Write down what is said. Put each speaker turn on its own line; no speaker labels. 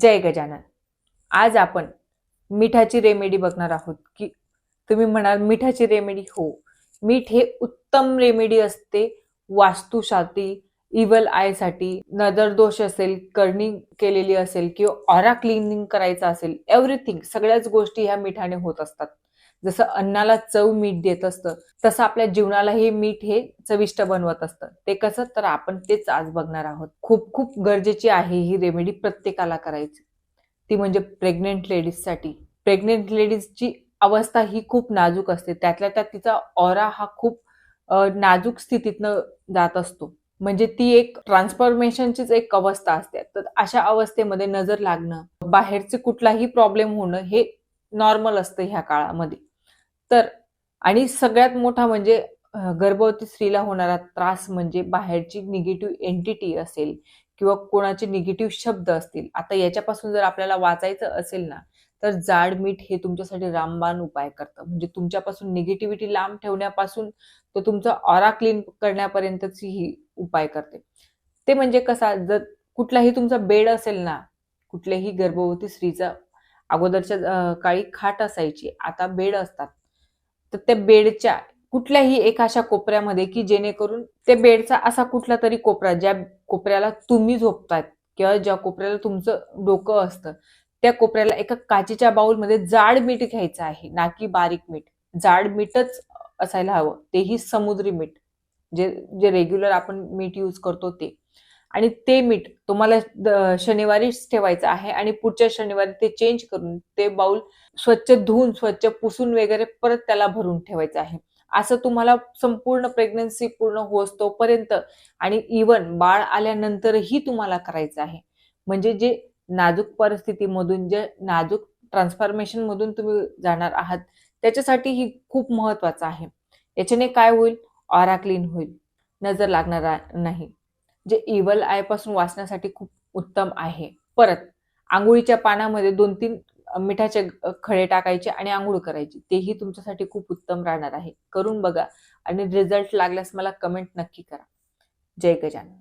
जय गजानन. आज आपण मिठाची रेमेडी बघणार आहोत की तुम्ही म्हणाल मिठाची रेमेडी हो. मीठ हे उत्तम रेमेडी असते वास्तुशाती इव्हल आयसाठी नजर दोष असेल करणी केलेली असेल किंवा ऑरा क्लिनिंग करायचं असेल एव्हरीथिंग सगळ्याच गोष्टी ह्या मिठाने होत असतात. जसं अन्नाला चव मीठ देत असतं तसं आपल्या जीवनालाही मीठ हे चविष्ट बनवत असतं. ते कसं? तर आपण तेच आज बघणार आहोत. खूप खूप गरजेची आहे ही रेमेडी प्रत्येकाला करायची. ती म्हणजे प्रेग्नेंट लेडीजसाठी. प्रेग्नेंट लेडीजची अवस्था ही खूप नाजूक असते. त्यातल्या त्यात तिचा ऑरा हा खूप नाजूक स्थितीतनं जात असतो. म्हणजे ती एक ट्रान्सफॉर्मेशनचीच एक अवस्था असते. तर अशा अवस्थेमध्ये नजर लागणं बाहेरचे कुठलाही प्रॉब्लेम होणं हे नॉर्मल असतं ह्या काळामध्ये. तर आणि सगळ्यात मोठा म्हणजे गर्भवती स्त्रीला होणारा त्रास म्हणजे बाहेरची निगेटिव्ह एंटिटी असेल किंवा कोणाचे निगेटिव्ह शब्द असतील. आता याच्यापासून जर आपल्याला वाचायचं असेल ना तर जाड मीठ हे तुमच्यासाठी रामबाण उपाय करतं. म्हणजे तुमच्यापासून निगेटिव्हिटी लांब ठेवण्यापासून तो तुमचा ऑरा क्लीन करण्यापर्यंतची ही उपाय करते. ते म्हणजे कसा जर कुठलाही तुमचा बेड असेल ना कुठल्याही गर्भवती स्त्रीचा अगोदरच्या काळी खाट असायची आता बेड असतात. तर त्या बेडच्या कुठल्याही एका अशा कोपऱ्यामध्ये की जेणेकरून त्या बेडचा असा कुठला तरी कोपरा ज्या कोपऱ्याला तुम्ही झोपतात किंवा ज्या कोपऱ्याला तुमचं डोकं असतं त्या कोपऱ्याला एका काचेच्या बाउलमध्ये जाड मीठ घ्यायचं आहे ना की बारीक मीठ. जाड मीठच असायला हवं तेही समुद्री मीठ. जे जे रेग्युलर आपण मीठ यूज करतो ते. आणि ते मीठ तुम्हाला शनिवारीच ठेवायचं आहे आणि पुढच्या शनिवारी ते चेंज करून ते बाउल स्वच्छ धुवून स्वच्छ पुसून वगैरे परत त्याला भरून ठेवायचं आहे. असं तुम्हाला संपूर्ण प्रेग्नन्सी पूर्ण होस तोपर्यंत आणि इवन बाळ आल्यानंतरही तुम्हाला करायचं आहे. म्हणजे जे नाजूक परिस्थितीमधून जे नाजूक ट्रान्सफॉर्मेशन मधून तुम्ही जाणार आहात त्याच्यासाठी ही खूप महत्वाचं आहे. याच्याने काय होईल? ऑरा क्लीन होईल. नजर लागणार नाही. जे इव्हल आयपासून वाचण्यासाठी खूप उत्तम आहे. परत आंघोळीच्या पानामध्ये दोन तीन मिठाचे खडे टाकायचे आणि आंघोळ करायची. तेही तुमच्यासाठी खूप उत्तम राहणार आहे. करून बघा आणि रिझल्ट लागल्यास मला कमेंट नक्की करा. जय गजानन.